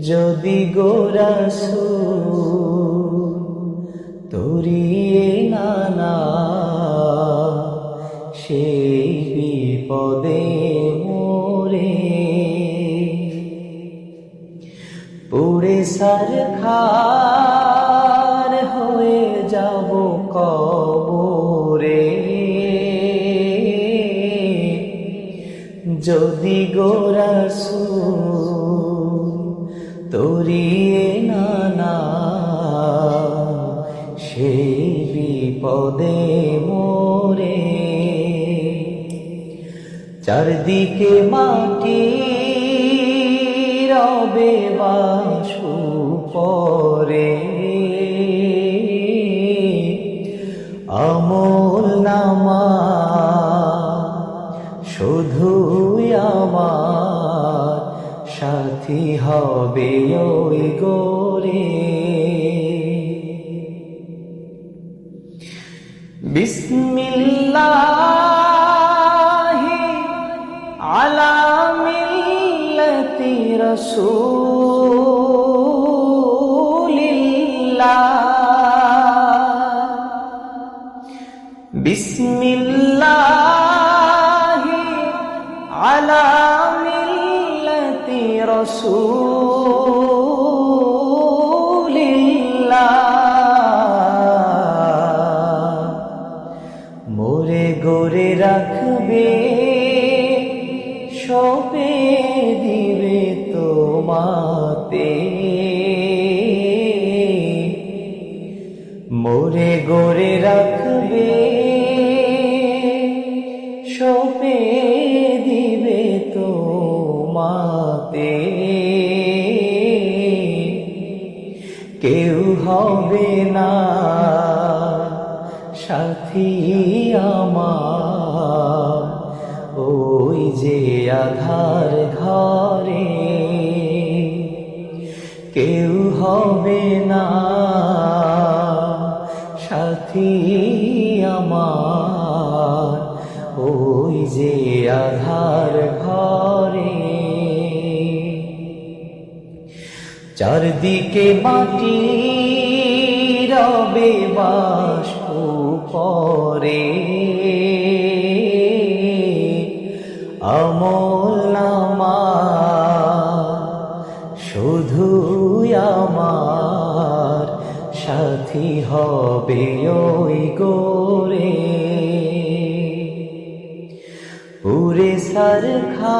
যদি গোরাসু তরিয়ে নানা সেই বিপদে মোরে। পুরে সার খার হয়ে যাব কবরে যদি গোরাসু তরিয়ে নানা সেই বিপদে মোরে। চারদিকে মাটি রবে বাসু পরে। আমল সাথী হবে ওই গোরে বিসমিল্লাহি আলা মিল্লাতি রাসূলিল্লাহ। বিসমিল্লাহি আলা মিল্লাতি রাসূলিল্লাহ। মোরে গোরে রাখবে সপে দিবে তোমাতে। মোরে গোরে রাখবে কেউ হবে না। সাথী আমার, ওই যে আধার ঘরে কেউ হবে না। সাথী আমার, ওই যে আধার ঘরে চারদিকে মাটি রবে বাস পরে আমল শুধু আমার সাথী হবে ওই গোরে। পুরে সার খা